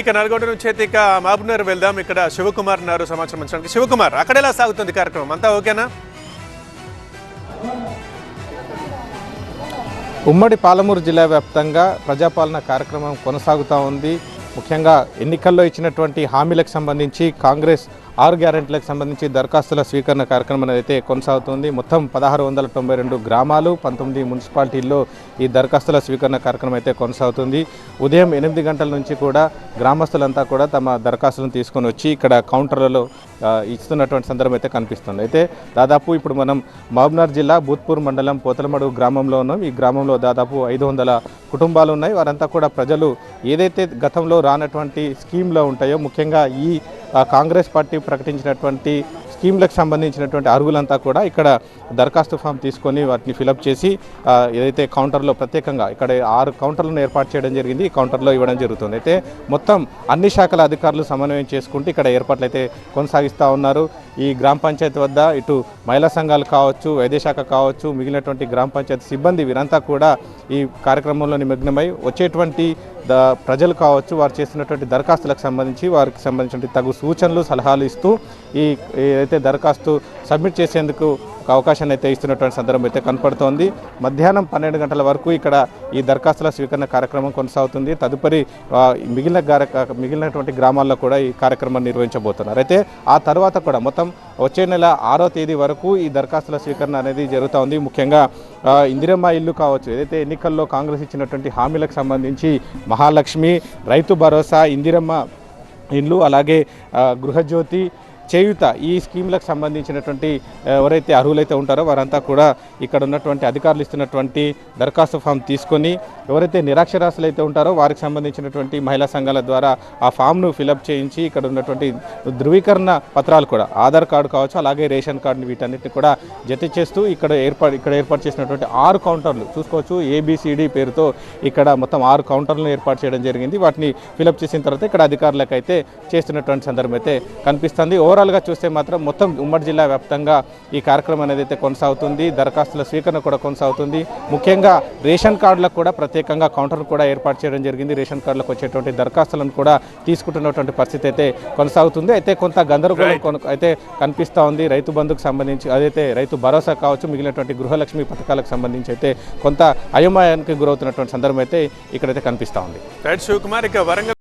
ఇక నల్గొండ నుంచి అయితే ఇక మహబూబ్నగర్ వెళ్దాం. ఇక్కడ శివకుమార్ ఉన్నారు సమాచారం అందించడానికి. శివకుమార్ అక్కడ ఎలా సాగుతుంది కార్యక్రమం? అంతా ఓకేనా? ఉమ్మడి పాలమూరు జిల్లా వ్యాప్తంగా ప్రజాపాలన కార్యక్రమం కొనసాగుతూ ఉంది. ముఖ్యంగా ఎన్నికల్లో ఇచ్చినటువంటి హామీలకు సంబంధించి కాంగ్రెస్ ఆరు గ్యారెంటీలకు సంబంధించి దరఖాస్తుల స్వీకరణ కార్యక్రమం అనేది అయితే కొనసాగుతుంది. మొత్తం పదహారు వందల తొంభై రెండు గ్రామాలు పంతొమ్మిది మున్సిపాలిటీల్లో ఈ దరఖాస్తుల స్వీకరణ కార్యక్రమం అయితే కొనసాగుతుంది. ఉదయం ఎనిమిది గంటల నుంచి కూడా గ్రామస్తులంతా కూడా తమ దరఖాస్తులను తీసుకొని వచ్చి ఇక్కడ కౌంటర్లలో ఇస్తున్నటువంటి సందర్భం అయితే కనిపిస్తుంది. అయితే దాదాపు ఇప్పుడు మనం మహబూబ్నగర్ జిల్లా భూత్పూర్ మండలం పోతలమడుగు గ్రామంలో ఉన్నాం. ఈ గ్రామంలో దాదాపు ఐదు వందల కుటుంబాలు ఉన్నాయి. వారంతా కూడా ప్రజలు ఏదైతే గతంలో రానటువంటి స్కీమ్లో ఉంటాయో ముఖ్యంగా ఈ కాంగ్రెస్ పార్టీ ప్రకటించినటువంటి స్కీమ్లకు సంబంధించినటువంటి అర్హులంతా కూడా ఇక్కడ దరఖాస్తు ఫామ్ తీసుకొని వాటిని ఫిలప్ చేసి ఏదైతే కౌంటర్లో ప్రత్యేకంగా ఇక్కడ ఆరు కౌంటర్లను ఏర్పాటు చేయడం జరిగింది ఈ కౌంటర్లో ఇవ్వడం జరుగుతుంది. అయితే మొత్తం అన్ని శాఖల అధికారులు సమన్వయం చేసుకుంటూ ఇక్కడ ఏర్పాట్లు అయితే కొనసాగిస్తూ ఉన్నారు. ఈ గ్రామ పంచాయతీ వద్ద ఇటు మహిళా సంఘాలు కావచ్చు వైద్యశాఖ కావచ్చు మిగిలినటువంటి గ్రామ పంచాయతీ సిబ్బంది వీరంతా కూడా ఈ కార్యక్రమంలో నిమగ్నమై వచ్చేటువంటి ప్రజలు కావచ్చు వారు చేస్తున్నటువంటి దరఖాస్తులకు సంబంధించి వారికి సంబంధించిన తగు సూచనలు సలహాలు ఇస్తూ ఈ ఏదైతే దరఖాస్తు సబ్మిట్ చేసేందుకు ఒక అవకాశాన్ని అయితే ఇస్తున్నటువంటి సందర్భం అయితే కనపడుతోంది. మధ్యాహ్నం పన్నెండు గంటల వరకు ఇక్కడ ఈ దరఖాస్తుల స్వీకరణ కార్యక్రమం కొనసాగుతుంది. తదుపరి మిగిలిన మిగిలినటువంటి గ్రామాల్లో కూడా ఈ కార్యక్రమం నిర్వహించబోతున్నారు. అయితే ఆ తర్వాత కూడా మొత్తం వచ్చే నెల ఆరో తేదీ వరకు ఈ దరఖాస్తుల స్వీకరణ అనేది జరుగుతూ ఉంది. ముఖ్యంగా ఇందిరమ్మ ఇల్లు కావచ్చు ఏదైతే ఎన్నికల్లో కాంగ్రెస్ ఇచ్చినటువంటి హామీలకు సంబంధించి మహాలక్ష్మి రైతు భరోసా ఇందిరమ్మ ఇల్లు అలాగే గృహజ్యోతి చేయుత ఈ స్కీమ్లకు సంబంధించినటువంటి ఎవరైతే అర్హులైతే ఉంటారో వారంతా కూడా ఇక్కడ ఉన్నటువంటి అధికారులు ఇస్తున్నటువంటి దరఖాస్తు ఫామ్ తీసుకొని ఎవరైతే నిరాక్షరాస్యులు అయితే ఉంటారో వారికి సంబంధించినటువంటి మహిళా సంఘాల ద్వారా ఆ ఫామ్ను ఫిలప్ చేయించి ఇక్కడ ఉన్నటువంటి ధృవీకరణ పత్రాలు కూడా ఆధార్ కార్డు కావచ్చు అలాగే రేషన్ కార్డుని వీటన్నిటిని కూడా జత చేస్తూ ఇక్కడ ఏర్పాటు ఇక్కడ ఏర్పాటు చేసినటువంటి ఆరు కౌంటర్లు చూసుకోవచ్చు ఏబిసిడి పేరుతో ఇక్కడ మొత్తం ఆరు కౌంటర్లను ఏర్పాటు చేయడం జరిగింది. వాటిని ఫిలప్ చేసిన తర్వాత ఇక్కడ అధికారులకు అయితే చేస్తున్నటువంటి సందర్భం అయితే కనిపిస్తుంది. ఓవరాల్గా చూస్తే మాత్రం మొత్తం ఉమ్మడి జిల్లా వ్యాప్తంగా ఈ కార్యక్రమం అనేది అయితే కొనసాగుతుంది. దరఖాస్తుల స్వీకరణ కూడా కొనసాగుతుంది. ముఖ్యంగా రేషన్ కార్డులకు కూడా ప్రత్యేకంగా కౌంటర్ కూడా ఏర్పాటు చేయడం జరిగింది. రేషన్ కార్డులకు వచ్చేటువంటి దరఖాస్తులను కూడా తీసుకుంటున్నటువంటి పరిస్థితి అయితే కొనసాగుతుంది. అయితే కొంత గందరగోళం కొన- అయితే కనిపిస్తూ ఉంది. రైతు బంధుకు సంబంధించి అదైతే రైతు భరోసా కావచ్చు మిగిలినటువంటి గృహలక్ష్మి పథకాలకు సంబంధించి అయితే కొంత అయోమయానికి గురవుతున్నటువంటి సందర్భం అయితే ఇక్కడైతే కనిపిస్తూ ఉంది. రైట్ శివకుమార్ ఇక వరంగల్